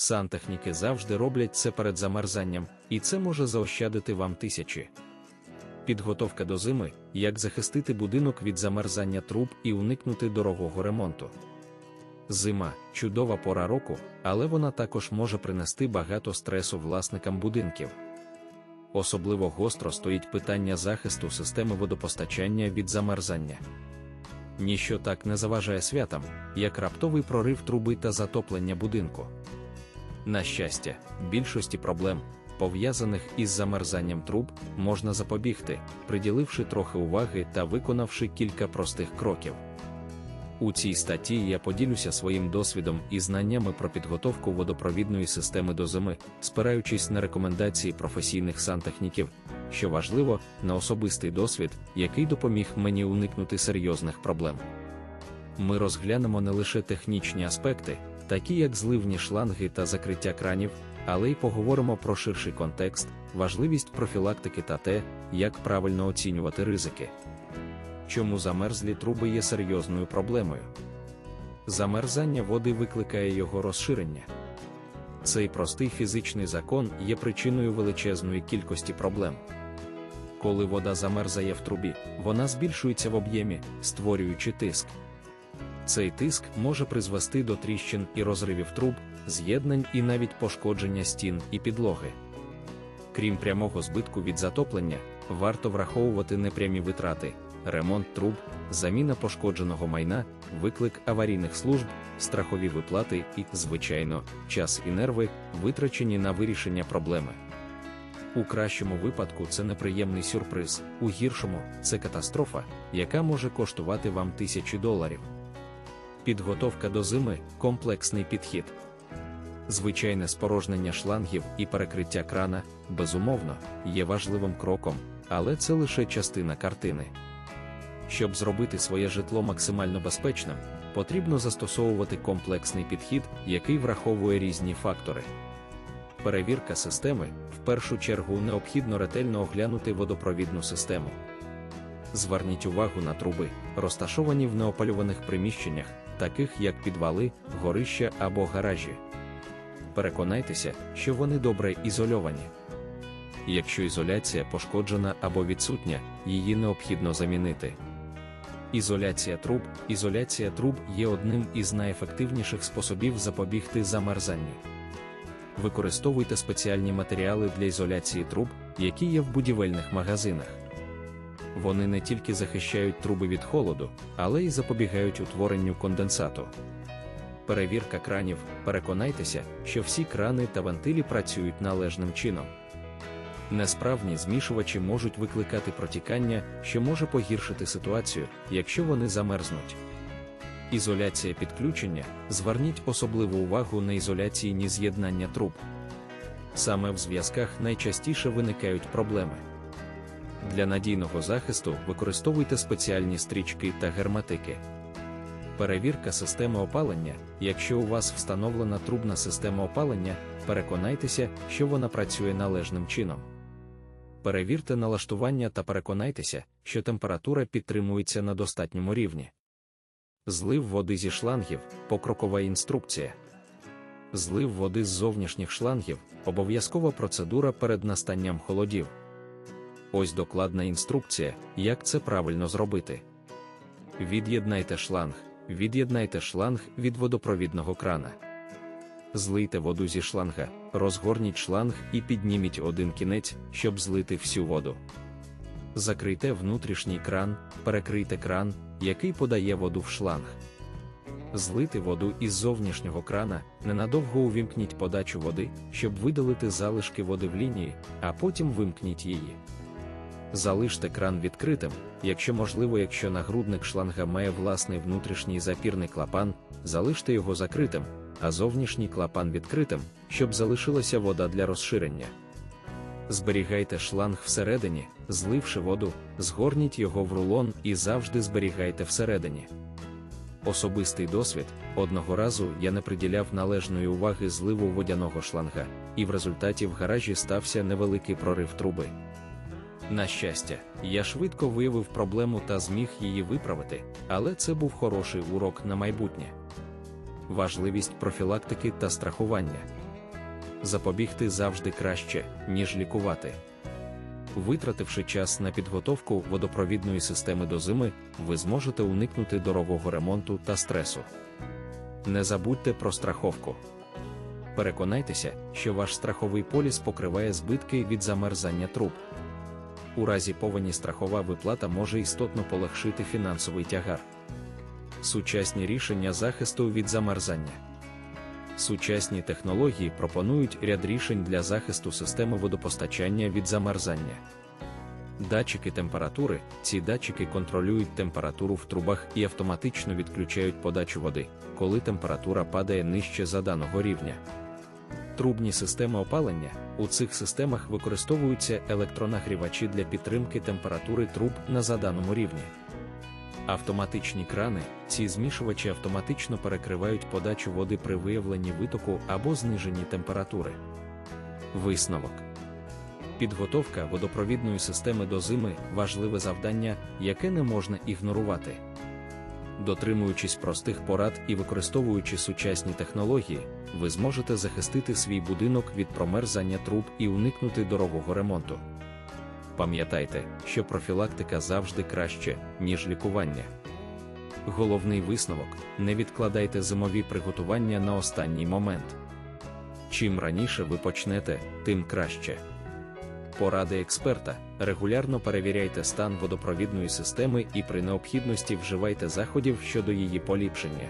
Сантехніки завжди роблять це перед замерзанням, і це може заощадити вам тисячі. Підготовка до зими, як захистити будинок від замерзання труб і уникнути дорогого ремонту. Зима чудова пора року, але вона також може принести багато стресу власникам будинків. Особливо гостро стоїть питання захисту системи водопостачання від замерзання. Ніщо так не заважає святам, як раптовий прорив труби та затоплення будинку. На щастя, більшості проблем, пов'язаних із замерзанням труб, можна запобігти, приділивши трохи уваги та виконавши кілька простих кроків. У цій статті я поділюся своїм досвідом і знаннями про підготовку водопровідної системи до зими, спираючись на рекомендації професійних сантехніків, що важливо, на особистий досвід, який допоміг мені уникнути серйозних проблем. Ми розглянемо не лише технічні аспекти, такі як зливні шланги та закриття кранів, але й поговоримо про ширший контекст, важливість профілактики та те, як правильно оцінювати ризики. Чому замерзлі труби є серйозною проблемою? Замерзання води викликає його розширення. Цей простий фізичний закон є причиною величезної кількості проблем. Коли вода замерзає в трубі, вона збільшується в об'ємі, створюючи тиск. Цей тиск може призвести до тріщин і розривів труб, з'єднань і навіть пошкодження стін і підлоги. Крім прямого збитку від затоплення, варто враховувати непрямі витрати, ремонт труб, заміна пошкодженого майна, виклик аварійних служб, страхові виплати і, звичайно, час і нерви, витрачені на вирішення проблеми. У кращому випадку це неприємний сюрприз, у гіршому це катастрофа, яка може коштувати вам тисячі доларів. Підготовка до зими комплексний підхід. Звичайне спорожнення шлангів і перекриття крана, безумовно, є важливим кроком, але це лише частина картини. Щоб зробити своє житло максимально безпечним, потрібно застосовувати комплексний підхід, який враховує різні фактори. Перевірка системи в першу чергу необхідно ретельно оглянути водопровідну систему. Зверніть увагу на труби, розташовані в неопалюваних приміщеннях, таких як підвали, горища або гаражі. Переконайтеся, що вони добре ізольовані. Якщо ізоляція пошкоджена або відсутня, її необхідно замінити. Ізоляція труб Ізоляція труб є одним із найефективніших способів запобігти замерзанню. Використовуйте спеціальні матеріали для ізоляції труб, які є в будівельних магазинах. Вони не тільки захищають труби від холоду, але й запобігають утворенню конденсату. Перевірка кранів. Переконайтеся, що всі крани та вентилі працюють належним чином. Несправні змішувачі можуть викликати протікання, що може погіршити ситуацію, якщо вони замерзнуть. Ізоляція підключення зверніть особливу увагу на ізоляційні з'єднання труб. Саме в зв'язках найчастіше виникають проблеми. Для надійного захисту використовуйте спеціальні стрічки та герметики. Перевірка системи опалення. Якщо у вас встановлена трубна система опалення, переконайтеся, що вона працює належним чином. Перевірте налаштування та переконайтеся, що температура підтримується на достатньому рівні. Злив води зі шлангів, покрокова інструкція. Злив води з зовнішніх шлангів обов'язкова процедура перед настанням холодів. Ось докладна інструкція, як це правильно зробити. Від'єднайте шланг, від'єднайте шланг від водопровідного крана. Злийте воду зі шланга, розгорніть шланг і підніміть один кінець, щоб злити всю воду. Закрийте внутрішній кран, перекрийте кран, який подає воду в шланг. Злити воду із зовнішнього крана, ненадовго увімкніть подачу води, щоб видалити залишки води в лінії, а потім вимкніть її. Залиште кран відкритим, якщо можливо, якщо нагрудник шланга має власний внутрішній запірний клапан, залиште його закритим, а зовнішній клапан відкритим, щоб залишилася вода для розширення. Зберігайте шланг всередині, зливши воду, згорніть його в рулон і завжди зберігайте всередині. Особистий досвід одного разу я не приділяв належної уваги зливу водяного шланга, і в результаті в гаражі стався невеликий прорив труби. На щастя, я швидко виявив проблему та зміг її виправити, але це був хороший урок на майбутнє. Важливість профілактики та страхування. Запобігти завжди краще, ніж лікувати. Витративши час на підготовку водопровідної системи до зими, ви зможете уникнути дорогого ремонту та стресу. Не забудьте про страховку. Переконайтеся, що ваш страховий поліс покриває збитки від замерзання труб. У разі повені страхова виплата може істотно полегшити фінансовий тягар. Сучасні рішення захисту від замерзання. Сучасні технології пропонують ряд рішень для захисту системи водопостачання від замерзання. Датчики температури. Ці датчики контролюють температуру в трубах і автоматично відключають подачу води, коли температура падає нижче заданого рівня. Трубні системи опалення. У цих системах використовуються електронагрівачі для підтримки температури труб на заданому рівні. Автоматичні крани, ці змішувачі автоматично перекривають подачу води при виявленні витоку або зниженні температури. Висновок. Підготовка водопровідної системи до зими важливе завдання, яке не можна ігнорувати. Дотримуючись простих порад і використовуючи сучасні технології, ви зможете захистити свій будинок від промерзання труб і уникнути дорогого ремонту. Пам'ятайте, що профілактика завжди краще, ніж лікування. Головний висновок: не відкладайте зимові приготування на останній момент. Чим раніше ви почнете, тим краще. Поради експерта: регулярно перевіряйте стан водопровідної системи і при необхідності вживайте заходів щодо її поліпшення.